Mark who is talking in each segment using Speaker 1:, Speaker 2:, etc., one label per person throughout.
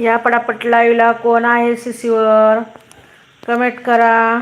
Speaker 1: या पटापट लाईव्हला कोण आहे सीसीवर कमेंट करा.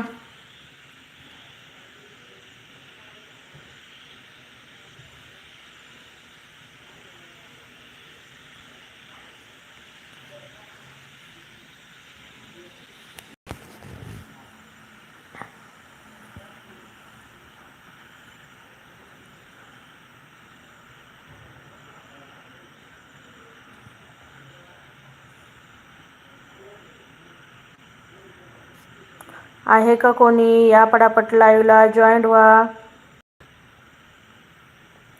Speaker 1: आहे का कोणी? या पटापट लाईव्हला जॉईंट व्हा.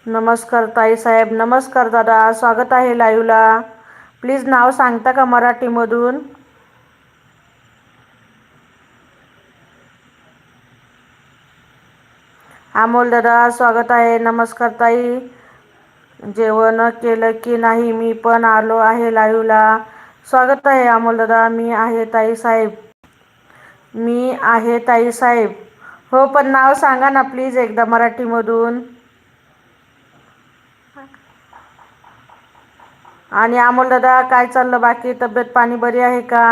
Speaker 1: नमस्कार ताई साहेब. नमस्कार दादा. स्वागत आहे लाईव्हला प्लीज नाव सांगता का मराठीमधून? अमोल दादा स्वागत आहे. नमस्कार ताई. जेवण केलं की नाही? मी पण आलो आहे लाईव्हला स्वागत आहे अमोल दादा. मी आहे ताई साहेब. मी आहे ताई साहेब. हो पण नाव सांगा ना प्लीज एकदा मराठीमधून. आणि अमोल दादा काय चाललं बाकी? तब्येत पाणी बरी आहे का?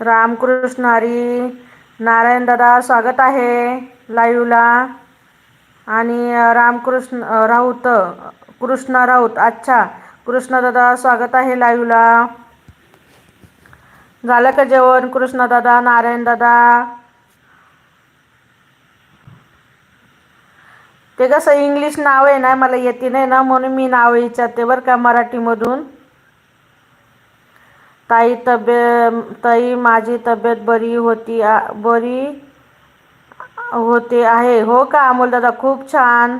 Speaker 1: रामकृष्ण हरी नारायण दादा स्वागत आहे लाईव्हला. आणि रामकृष्ण राऊत कृष्ण राऊत अच्छा. कृष्णदादा स्वागत आहे लाईव्हला झालं का जेवण कृष्णदादा नारायणदादा ते कसं इंग्लिश नाव आहे ना मला येते नाही ना म्हणून मी नाव विचारते बरं का मराठीमधून. ताई तब्येत ताई माझी तब्येत बरी होती बरी होते आहे. हो का अमोल दादा खूप छान.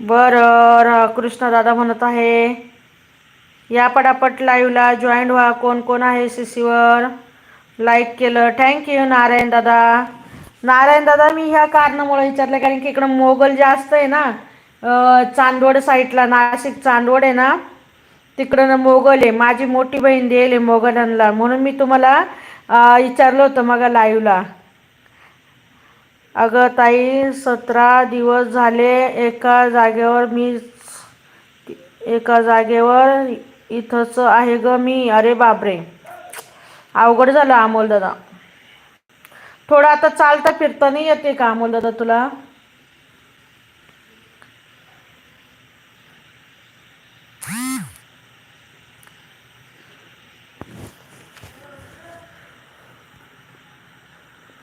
Speaker 1: बरं कृष्ण दादा म्हणत आहे या पटापट लाईव्हला जॉईंट व्हा. कोण कोण आहे सी सीवर लाईक केलं. थँक्यू नारायण दादा. नारायण दादा मी ह्या कारणामुळे विचारलं कारण की इकडं मोगल जास्त आहे ना चांदवड साईडला नाशिक चांदवड आहे ना तिकडं ना मोगल आहे. माझी मोठी बहीण देईल आहे मोगलांना. म्हणून मी तुम्हाला विचारलं होतं मग लाईव्हला अगं ताई सतरा दिवस झाले एका जागेवर मी एका जागेवर इथंच आहे ग मी. अरे बापरे. अवघड झालं अमोल दादा. थोडं आता चालता फिरता नाही येते का अमोल दादा तुला?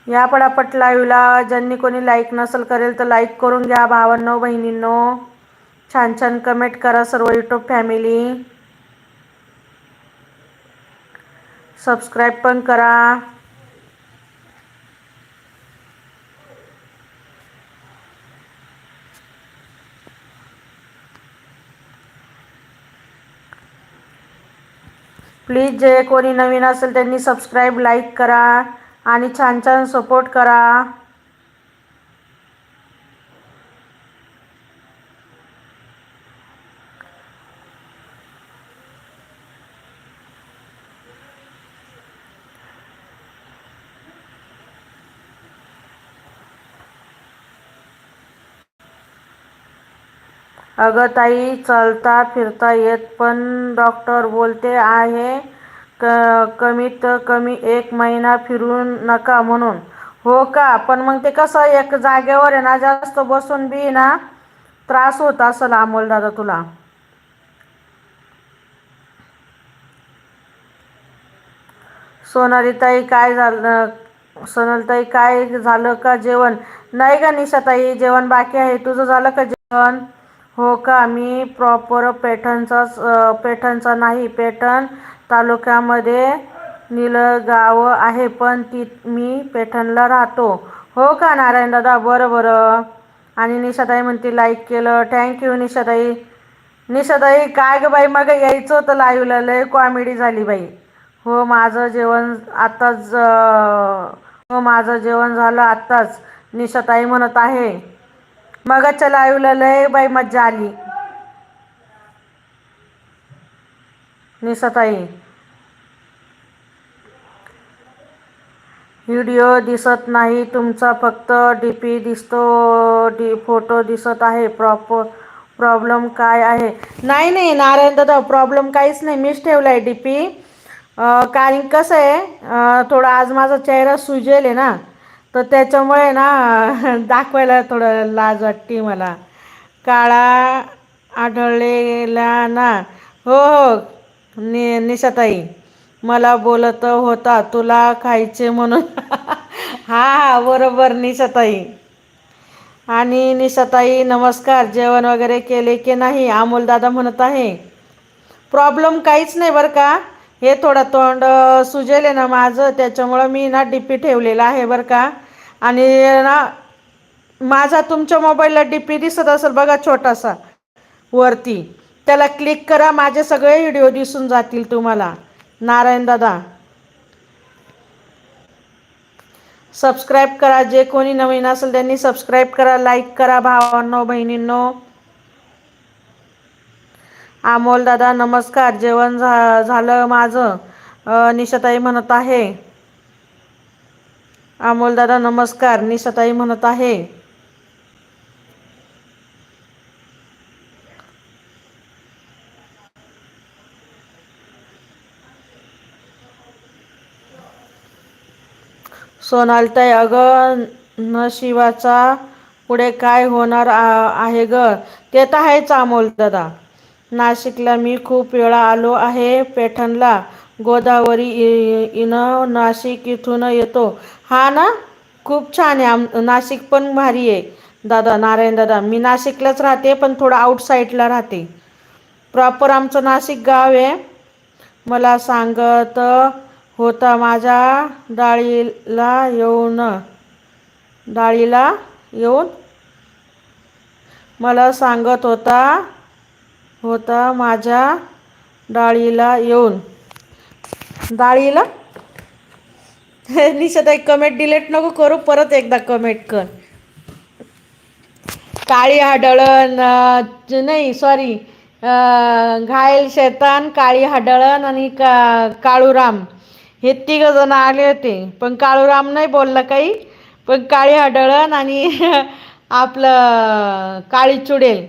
Speaker 1: या पटापट लाईव्हला ज्यांनी कोणी लाईक नसेल करेल तर लाईक करून घ्या भावांनो बहिणींनो. छान छान कमेंट करा सर्व युट्यूब फॅमिली सबस्क्राईब पण करा. प्लीज जे कोणी नवीन असेल त्यांनी सबस्क्राईब लाईक करा. आणि छान छान सपोर्ट करा. अगं ताई चालता फिरता येत पण डॉक्टर बोलते आहे. क कमीत कमी एक महिना फिरू नका म्हणून. हो का? पण मग ते कसं एक जागेवर आहे ना जास्त बसून बी ना त्रास होत असेल अमोल दादा तुला. सोनालीताई काय झालं? सोनालीताई काय झालं का जेवण? नाही का निशाताई जेवण बाकी आहे. तुझं झालं का जेवण? हो का? मी प्रॉपर पेठणचाच पेठणचा नाही पेठण तालुक्यामध्ये निलगाव आहे पण ती मी पैठणला राहतो. हो का नारायण दादा? बरं बरं. आणि निशाताई म्हणते लाईक केलं. थँक्यू निशाताई. निशाताई काय ग बाई मग यायचं होतं लाईव्हला लय कॉमेडी झाली बाई. हो माझं जेवण आत्ताच हो माझं जेवण झालं आत्ताच निशाताई म्हणत आहे. मगाच्या लाईव्हला लय बाई मज्जा आली. निशाताई व्हिडिओ दिसत नाही तुमचा फक्त डी पी दिसतो डी फोटो दिसत आहे. प्रॉपर प्रॉब्लेम काय आहे? नाही नाही नारायण दादा प्रॉब्लेम काहीच नाही. मीच ठेवला आहे डी पी कारण कसं आहे थोडा आज माझा चेहरा सुजेल आहे ना तर त्याच्यामुळे ना दाखवायला थोडं लाज वाटते मला. काळा आढळलेला ना. हो हो. नि निशाताई मला बोलत होता तुला खायचे म्हणून. हा हा बरोबर निशाताई. आणि निशाताई नमस्कार जेवण वगैरे केले की नाही अमोलदादा म्हणत आहे. प्रॉब्लेम काहीच नाही बरं का? हे थोडं तोंड सुजेल आहे ना माझं त्याच्यामुळं मी ना डीपी ठेवलेला आहे बरं का? आणि ना माझा तुमच्या मोबाईलला डी पी दिसत असेल बघा छोटासा वरती. त्याला क्लिक करा माझे सगळे व्हिडिओ दिसून जातील तुम्हाला. नारायण दादा. सबस्क्राईब करा जे कोणी नवीन असेल त्यांनी सबस्क्राईब करा लाईक करा भावांनो बहिणींनो. अमोल दादा नमस्कार. जेवण झा झालं माझं. निशाताई म्हणत आहे. अमोलदादा नमस्कार. निशाताई म्हणत आहे. सोनालताई अगं नशिबाचा पुढे काय होणार आहे ग? ते तर आहेच अमोल दादा. नाशिकला मी खूप वेळा आलो आहे पैठणला. गोदावरी इन नाशिक इथून येतो. हा ना? खूप छान आहे. आम नाशिक पण भारी आहे. दादा नारायण दादा मी नाशिकलाच राहते पण थोडं आउटसाईडला राहते. प्रॉपर आमचं नाशिक गाव आहे. मला सांगत होता माझ्या डाळीला येऊन डाळीला येऊन मला सांगत होता होता माझ्या डाळीला येऊन. डाळीला? निशा एक कमेंट डिलीट नको करू परत एकदा कमेंट कर. काळी हाडळण नाही सॉरी घायल शेतान काळी हाडळण आणि का काळूराम. हे तिघंजणं जण आले होते. पण काळूराम नाही बोलला काही. पण काळी हाडळण आणि आपलं काळी चुडेल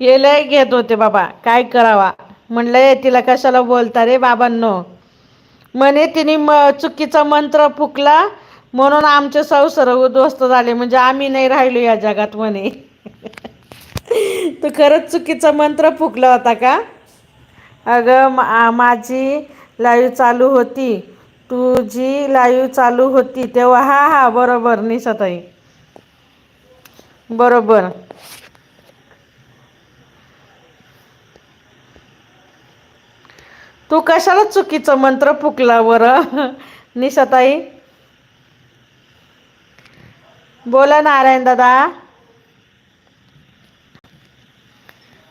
Speaker 1: हे लय घेत होते बाबा. काय करावा? म्हणलं तिला कशाला बोलता रे बाबांनो? म्हणे तिने म चुकीचा मंत्र फुकला. म्हणून आमचे संसार उद्ध्वस्त झाले. म्हणजे आम्ही नाही राहिलो या जगात म्हणे. तू खरंच चुकीचा मंत्र फुकला होता का? अगं मा माझी लाईव्ह चालू होती. तुझी लाईव्ह चालू होती तेव्हा हा हा बरोबर निशाताई बरोबर. तू कशाला चुकीचं मंत्र फुकला बरं? निशाताई बोला नारायण दादा.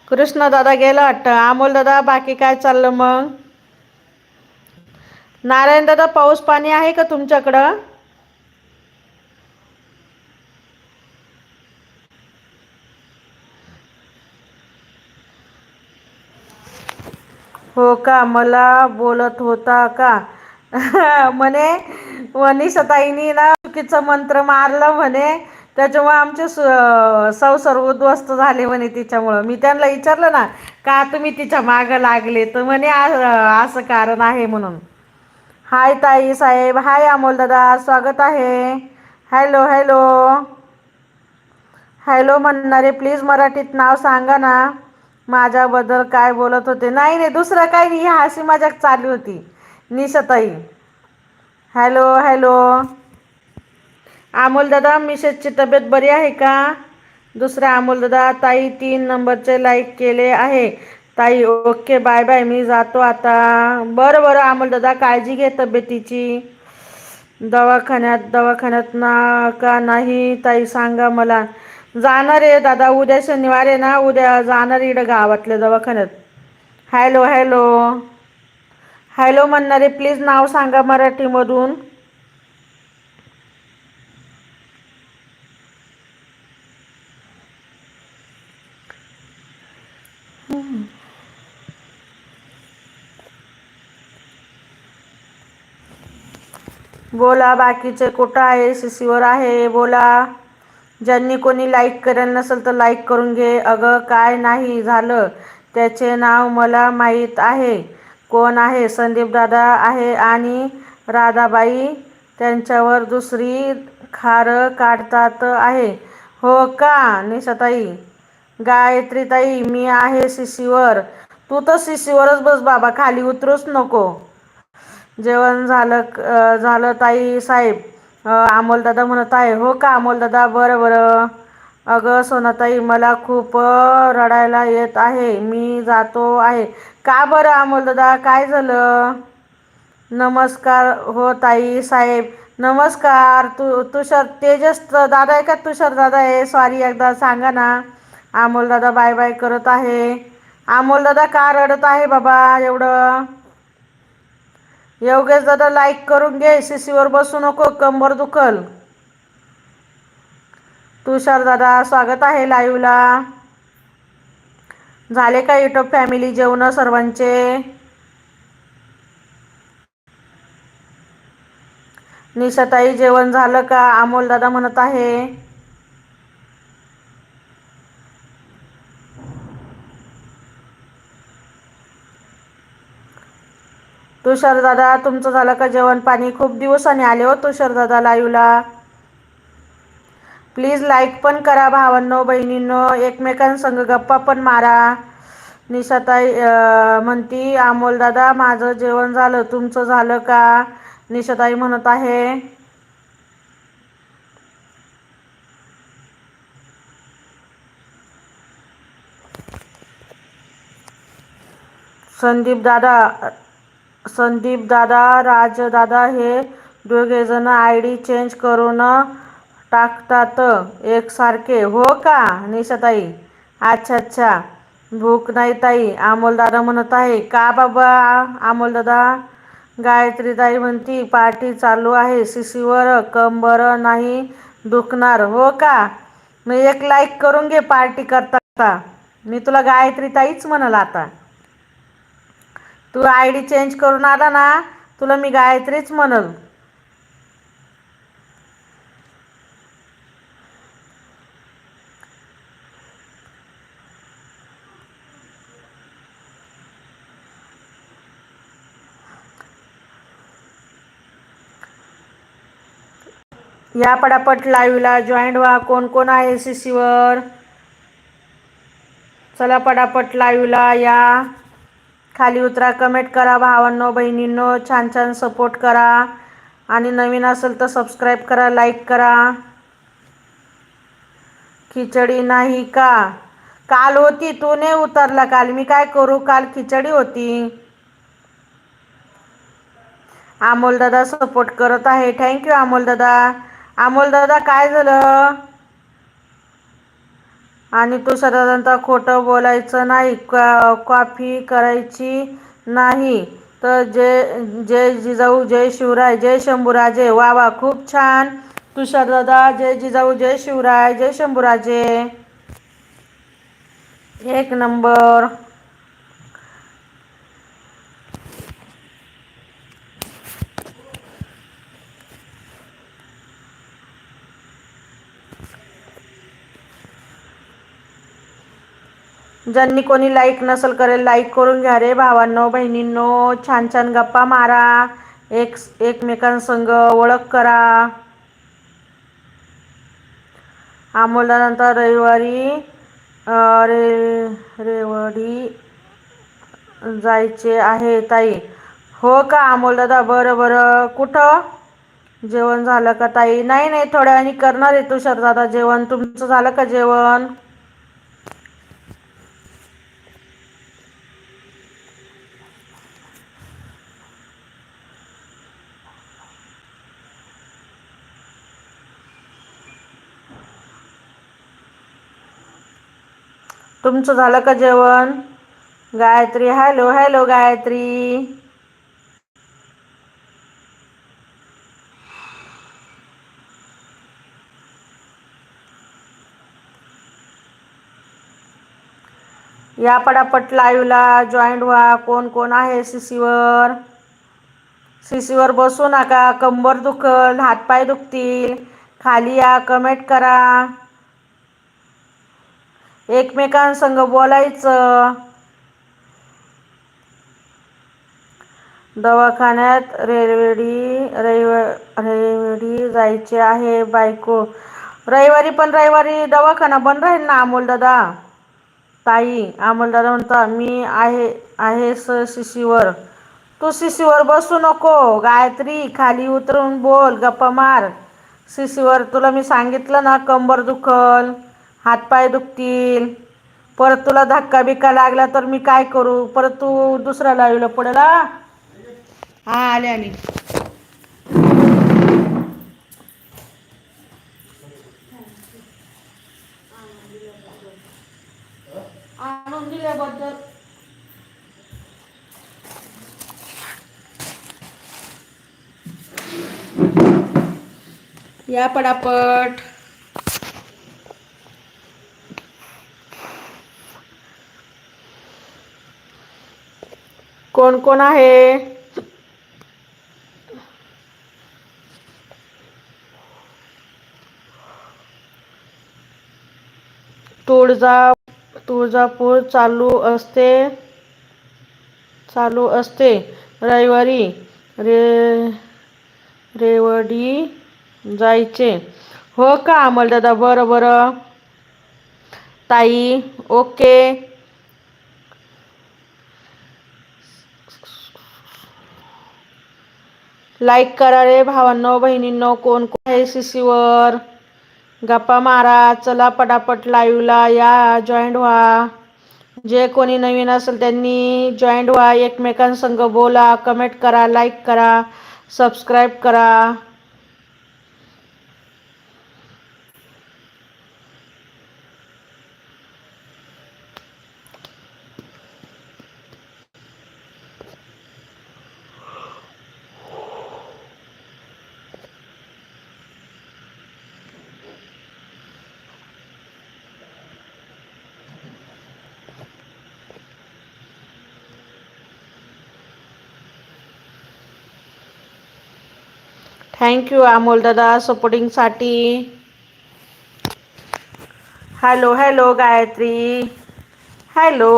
Speaker 1: कृष्ण दादा गेला वाटतं. अमोल दादा बाकी काय चाललं मग? नारायण दादा पाऊस पाणी आहे का तुमच्याकडं? हो का? मला बोलत होता का? म्हणे वनिषताईनी ना चुकीचं मंत्र मारलं म्हणे. त्याच्यामुळे आमचे संसार उद्ध्वस्त झाले म्हणे तिच्यामुळं. मी त्यांना विचारलं ना का तुम्ही तिच्या मागं लागले? तर म्हणे असं कारण आहे म्हणून. हाय ताई साहेब हाय अमोल दादा स्वागत आहे. हॅलो हॅलो हॅलो म्हणणारे प्लीज मराठीत नाव सांगा ना. माझ्याबद्दल काय बोलत होते? नाही नाही दुसरं काही नाही हसी माझ्या चालू होती. निशताई. हॅलो हॅलो अमोल दादा मिसेसची तब्येत बरी आहे का? दुसऱ्या अमोल दादा ताई तीन नंबरचे लाईक केले आहे. ताई ओके बाय बाय मी जातो आता. बरं बरं अमोल दादा काळजी घे तब्येतीची. दवाखान्यात दवाखान्यात ना का नाही ताई सांगा मला. जाणार आहे दादा उद्या शनिवार आहे ना उद्या जाणार इकडं गावातल्या दवाखान्यात. Hello hello. हॅलो म्हणणारे प्लीज नाव सांगा मराठीमधून. बोला बाकीचे कुठं आहे? शिसीवर आहे बोला. ज्यांनी कोणी लाईक करेल नसेल तर लाईक करून घे. अगं काय नाही झालं. त्याचे नाव मला माहीत आहे. कोण आहे? संदीप दादा आहे आणि राधाबाई त्यांच्यावर दुसरी खारं काढतात आहे. हो का निशाताई? गायत्रीताई मी आहे शिशीवर तू तर शिशीवरच बस बाबा. खाली उतरूच नको. जेवण झालं झालं ताई साहेब. अमोलदादा म्हणत आहे हो का अमोलदादा बरं बरं. अगं सोनाताई मला खूप रडायला येत आहे. मी जातो आहे. का बरं अमोलदादा काय झालं? नमस्कार हो ताई साहेब. नमस्कार. तू तुषार तेजस दादा आहे का? तुषार दादा आहे. सॉरी एकदा सांगा ना. अमोलदादा बाय बाय करत आहे. अमोलदादा का रडत आहे बाबा? एवढं योगेश दादा लाईक करून घे. शिसीवर बसू नको. कंबर दुखल. तुषार दादा स्वागत आहे लाईव्हला झाले का युट्यूब फॅमिली जेवण सर्वांचे? निशाताई जेवण झालं का? अमोल दादा म्हणत आहे. तुषार दादा तुमचं झालं का जेवण? पाणी खूप दिवसांनी आले हो तुषार दादा लाईव्हला. प्लीज लाईक पण करा भावांनो बहिणींनो. एकमेकांसंग गप्पा पण मारा. निशाताई म्हणती अमोल दादा माझं जेवण झालं. तुमचं झालं का? निशाताई म्हणत आहे. संदीप दादा संदीप दादा राजदादा हे दोघेजण आय डी चेंज करून टाकतात. एकसारखे हो का? निशाताई? अच्छा अच्छा. भूक नाही ताई. अमोलदादा म्हणत आहे का बाबा? अमोलदादा गायत्रीताई म्हणती पार्टी चालू आहे. शिशीवर कंबर नाही दुखणार हो का? मी एक लाईक करून घे पार्टी करता. मी तुला गायत्रीताईच म्हणाल आता. तू आय डी चेंज करून आला ना तुला मी गायत्रीच म्हणल. या पटापट लाईव्हला जॉईंट व्हा. कोण कोण आहे सी सीवर चला पटापट लाईव्हला या. खाली उतरा कमेंट करा भावांनो बहिणींनो छान छान सपोर्ट करा. आणि नवीन असेल तर सबस्क्राईब करा लाईक करा. खिचडी नाही का? काल होती तू नाही उतरला काल. मी काय करू? काल खिचडी होती. अमोल दादा सपोर्ट करत आहे. थँक्यू अमोल दादा. अमोल दादा काय झालं? आणि तू तुषारदादांचा खोटं बोलायचं नाही कॉफी करायची नाही. तर जय जय जिजाऊ जय शिवराय जय शंभूराजे. वा वा खूप छान. तुषारदादा जय जिजाऊ जय शिवराय जय शंभूराजे. एक नंबर. ज्यांनी कोणी लाईक नसेल करेल लाईक करून घ्या रे भावांनो बहिणींनो. छान छान गप्पा मारा. एक एकमेकांसंग ओळख करा. आमोलानंतर रविवारी रे रेवडी जायचे आहे ताई. हो का अमोल दादा बरं बरं. कुठं? जेवण झालं का ताई? नाही नाही थोड्या वेळाने करणार आहे तुषार दादा जेवण तुमचं झालं का जेवण? तुमचं झालं का जेवण? Gayatri hello hello Gayatri. या पडापट लाईव्हला जॉईंट व्हा. कोण कोण आहे सीसीवर सीसीवर बसू नका. कंबर दुखल हातपाय दुखतील. खाली या कमेंट करा. एकमेकांसंग बोलायचं. दवाखान्यात रेल्वेडी रविव रविवारी जायचे आहे बायको. रविवारी पण रविवारी दवाखाना बंद राहील ना अमोल दादा? ताई अमोल दादा म्हणता मी आहे आहे स शिशीवर. तू शिशीवर बसू नको. गायत्री खाली उतरून बोल गप्पा मार. शिशीवर तुला मी सांगितलं ना कंबर दुखल. हातपाय दुखतील. परत तुला धक्का बिक्का लागला तर मी काय करू? परत तू दुसरा लावलं पडेल हा आले आले. आणून दिल्याबद्दल. या पडापट. कोण कोण आहे? तुळजा तुळजापूर चालू असते चालू असते. रविवारी रे रेवडी जायचे. हो का अमलदादा? बरं बरं. ताई ओके. लाईक करा रे भावांनो बहिणींनो कोण कोण आहे सीसीवर गप्पा मारा चला पटापट लाईव्हला या जॉईंट व्हा. जे कोणी नवीन असेल त्यांनी जॉईंट व्हा एकमेकांसंग बोला कमेंट करा लाईक करा सबस्क्राईब करा. थँक्यू अमोल दादा सपोर्टिंगसाठी hello hello Gayatri hello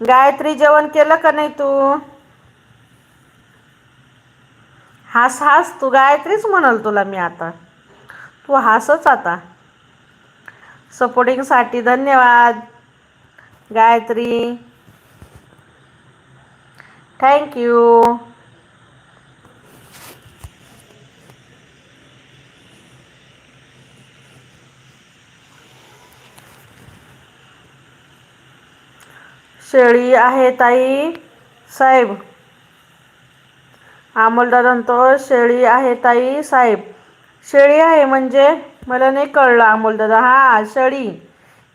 Speaker 1: Gayatri जेवण केलं का नाही तू? हास हास तू गायत्रीच म्हणाल तुला मी आता. तू हासच आता. सपोर्टिंगसाठी धन्यवाद गायत्री. थँक्यू शेळी आहे ताई. साहेब. अमोलदादा म्हणतो शेळी आहे ताई. साहेब. शेळी आहे म्हणजे? मला नाही कळलं अमोलदादा. हा शेळी.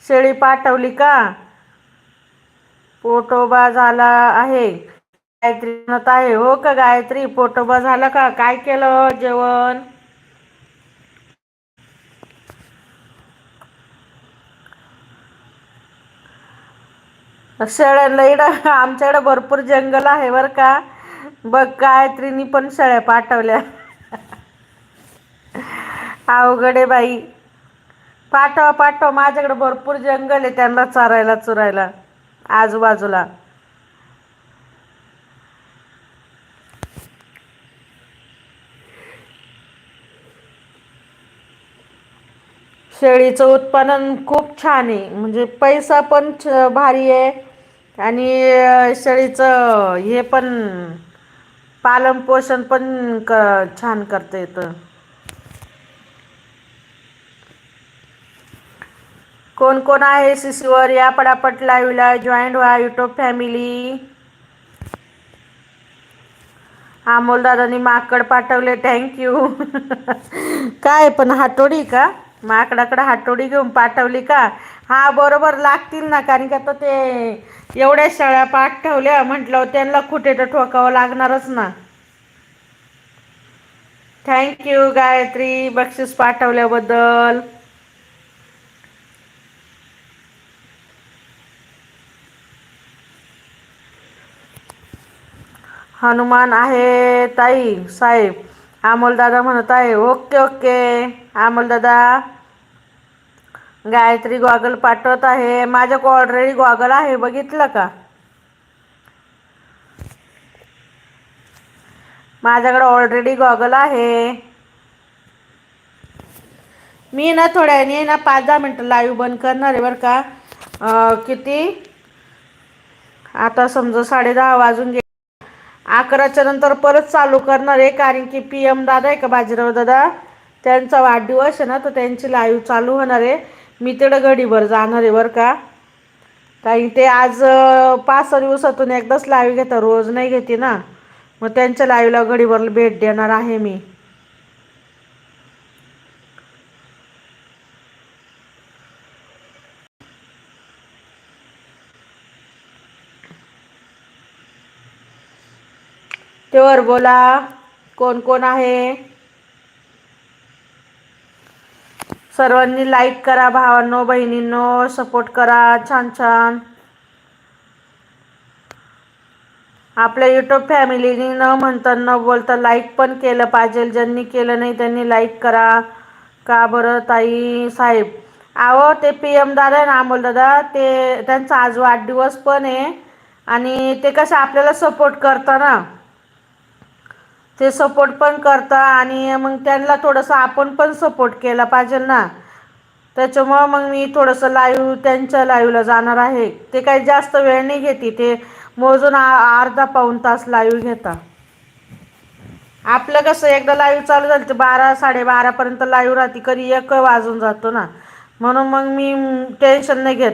Speaker 1: शेळी पाठवली का? पोटोबा झाला आहे. गायत्री म्हणत आहे हो का गायत्री? पोटोबा झाला का? काय केलं जेवण? शेळ्यांना इकडं आमच्याकडे भरपूर जंगल आहे बरं का. बघ गायत्रीनी पण शेळ्या पाठवल्या. अवघड आहे बाई. पाठवा पाठवा. माझ्याकडे भरपूर जंगल आहे त्यांना चरायला चुरायला. आजूबाजूला. शेळीचं उत्पादन खूप छान आहे. म्हणजे पैसा पण भारी आहे. आणि शेळीचं हे पण पालन पोषण पण क छान करता येतं. कोण कोण आहे सीसीवर या पटापट लाईव्हला जॉईंट व्हा युट्यूब फॅमिली अमोलदादांनी माकड पाठवले थँक्यू काय पण हातोडी का? माकडाकडे हातोडी घेऊन पाठवली का? हा बरोबर लागतील ना कारण की आता ते एवढ्या शाळा पाठ ठेवल्या म्हटलं त्यांना कुठे तर ठोकावं लागणारच ना. थँक यू गायत्री बक्षीस पाठवल्याबद्दल. हनुमान आहे ताई साहेब. अमोलदादा म्हणत आहे ओके ओके. अमोलदादा गायत्री गॉगल पाठवत आहे. माझ्याकडे ऑलरेडी गॉगल आहे. बघितलं का? माझ्याकडे ऑलरेडी गॉगल आहे. मी ना थोड्याने ना पाच दहा मिनटं लाईव्ह बंद करणार आहे बरं का? किती? आता समजा साडे दहा वाजून गे अकराच्या नंतर परत चालू करणार आहे. कारण की पी एम दादा आहे का बाजीराव दादा? त्यांचा वाढदिवस आहे ना तर त्यांची लाईव्ह चालू होणार आहे. मी तेवढं घडीभर जाणार आहे बरं का. कारण ते आज पाच सहा दिवसातून एकदाच लाईव्ह घेता रोज नाही घेते ना. मग त्यांच्या लाईव्हला घडीभर भेट देणार आहे मी. तेवर बोला कोण कोण आहे? सर्वांनी लाईक करा भावांनो बहिणींनो सपोर्ट करा छान छान. आपल्या युट्यूब फॅमिलीनी न म्हणता न बोलता लाईक पण केलं पाहिजे. ज्यांनी केलं नाही त्यांनी लाईक करा. का बरं ताई साहेब? आहो ते पी एम दादा आहे ना अमोल दादा ते त्यांचा आज वाढदिवस पण आहे. आणि ते कसं आपल्याला सपोर्ट करता ना ते सपोर्ट पण करता आणि मग त्यांना थोडंसं आपण पण सपोर्ट केला पाहिजे ना. त्याच्यामुळं मग मी थोडंसं लाईव्ह त्यांच्या लाईव्हला जाणार आहे. ते काही जास्त वेळ नाही घेते ते मोजून अर्धा पाऊन तास लाईव्ह घेता. आपलं कसं एकदा लाईव्ह चालू झालं तर बारा साडेबारापर्यंत लाईव्ह राहते. कधी एक वाजून जातो ना. म्हणून मग मी टेन्शन नाही घेत.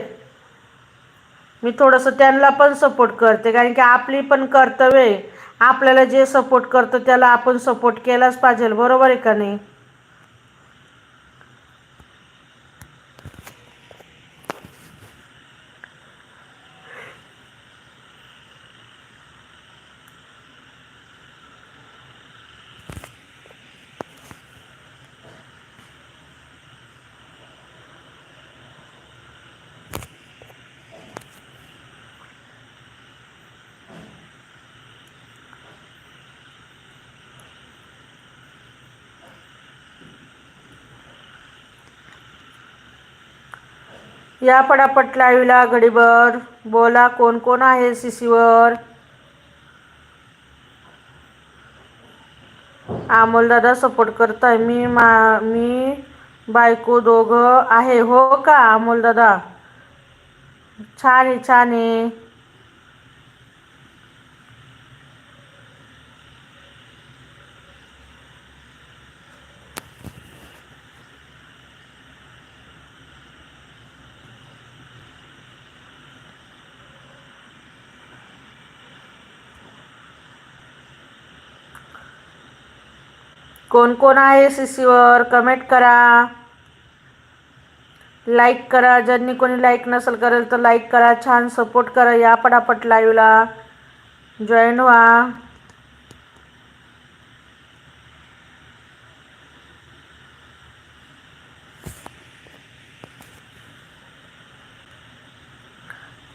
Speaker 1: मी थोडंसं त्यांना पण सपोर्ट करते. कारण की आपली पण कर्तव्य आहे. आपल्याला जे सपोर्ट करतं त्याला आपण सपोर्ट केलाच पाहिजे. बरोबर आहे का नाही? या पटापट लाईव्हला घडीभर. बोला कोण कोण आहे सीसीवर? दादा सपोर्ट करताय. मी मा मी बायको दोघं आहे. हो का दादा छान आहे छान आहे. कोण कोण आहे सी सीवर कमेंट करा. लाईक करा. ज्यांनी कोणी लाईक नसेल करेल तर लाईक करा. छान सपोर्ट करा या पटापट लाईव्हला जॉईन व्हा.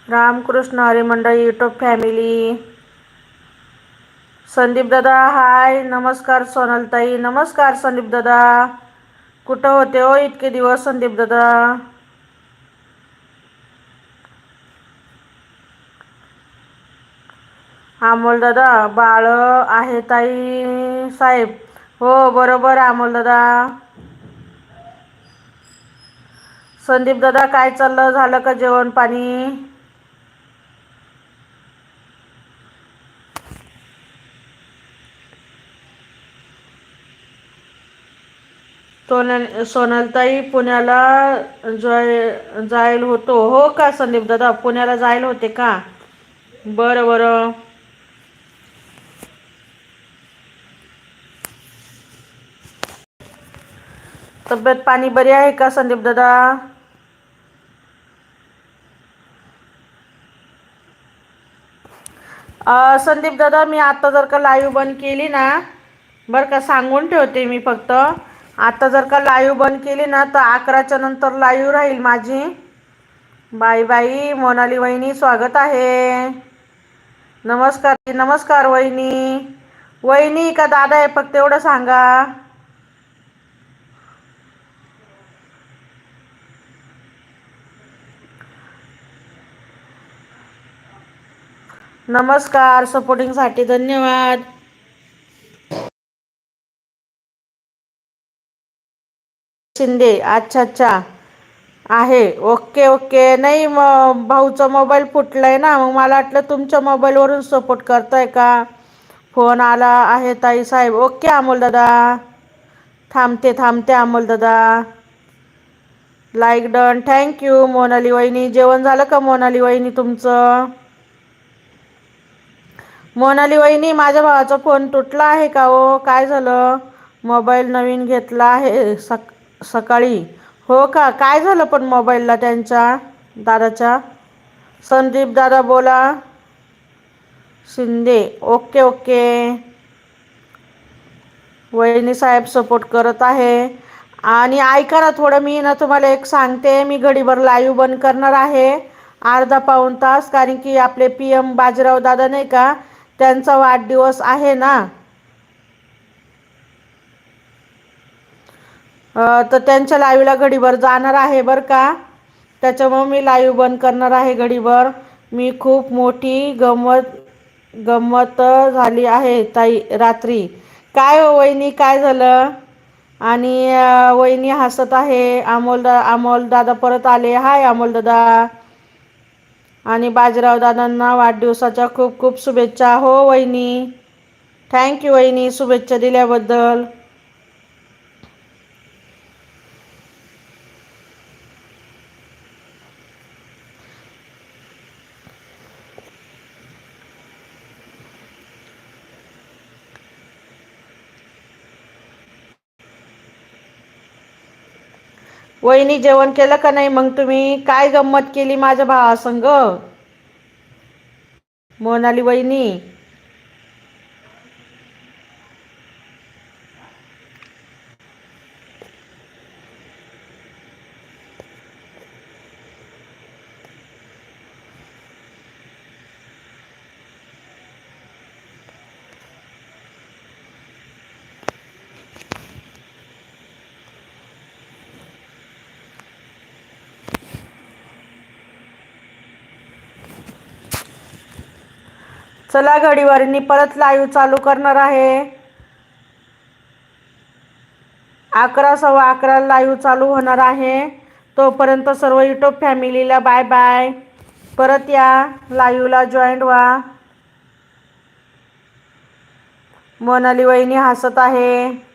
Speaker 1: रामकृष्ण हरिमंडळ यूट्यूब फॅमिली संदीप दादा हाय. नमस्कार सोनलताई. नमस्कार संदीप दादा. कुठं होते हो इतके दिवस संदीप दादा? अमोल दादा बाळ आहे ताई साहेब. हो बरोबर अमोल दादा. संदीप दादा काय चाललं? झालं का जेवण पाणी? सोनल सोनलताई पुण्याला जाय जायला होतो. हो का संदीप दादा? पुण्याला जायला होते का? बरं बरं. तब्येत पाणी बरी आहे का संदीप दादा? संदीप दादा मी आता जर का लाईव्ह बंद केली ना बरं का सांगून ठेवते मी फक्त. आता जर का लाईव्ह बंद केली ना तर अकराच्या नंतर लाईव्ह राहील माझी. बाई बाई मोनाली वहिनी स्वागत आहे. नमस्कार नमस्कार वहिनी. वहिनी का दादा आहे? फक्त एवढं सांगा. नमस्कार सपोर्टिंगसाठी धन्यवाद. शिंदे अच्छा अच्छा आहे. Okay okay. नाही मग भाऊचा मोबाईल फुटलाय ना. मग मला वाटलं तुमच्या मोबाईलवरून सपोर्ट करताय का? फोन आला आहे ताई साहेब. ओके अमोल दादा. थांबते थांबते अमोल दादा. लाईक डन थँक्यू मोनाली वहिनी जेवण झालं का मोनाली वहिनी तुमचं? मोनाली वहिनी माझ्या भावाचा फोन तुटला आहे का हो? काय झालं? मोबाईल नवीन घेतला आहे. सक सकाळी. हो का? काय झालं पण मोबाईलला त्यांच्या दादाच्या? संदीप दादा बोला. Shinde okay okay. वहिनी साहेब सपोर्ट करत आहे. आणि ऐका ना थोडं मी ना तुम्हाला एक सांगते. मी घडीभर लाईव्ह बंद करणार आहे. अर्धा पाऊण तास कारण की आपले पी एम बाजीराव दादा नाही का? त्यांचा वाढदिवस आहे ना? तर त्यांच्या लाईव्हला घडीभर जाणार आहे बरं का? त्याच्यामुळं मी लाईव्ह बंद करणार आहे घडीभर. मी खूप मोठी गंमत गंमत झाली आहे ताई रात्री. काय हो वहिनी काय झालं? आणि वहिनी हसत आहे. अमोल दा अमोल दादा परत आले. हाय अमोल दादा. आणि बाजीराव दादांना वाढदिवसाच्या खूप खूप शुभेच्छा. हो वहिनी. थँक्यू वहिनी शुभेच्छा दिल्याबद्दल. वहिनी जेवण केलं का नाही मग तुम्ही? काय गंमत केली माझ्या भावासंग? मोनाली वहिनी चला घडीवारीनी परत लाईव्ह चालू करणार आहे. अकरा सव्वा अकरा लाईव्ह चालू होणार आहे. तोपर्यंत सर्व युट्यूब फॅमिलीला बाय बाय. परत या लाईव्हला जॉईंट व्हा. मोनाली वहिनी हसत आहे.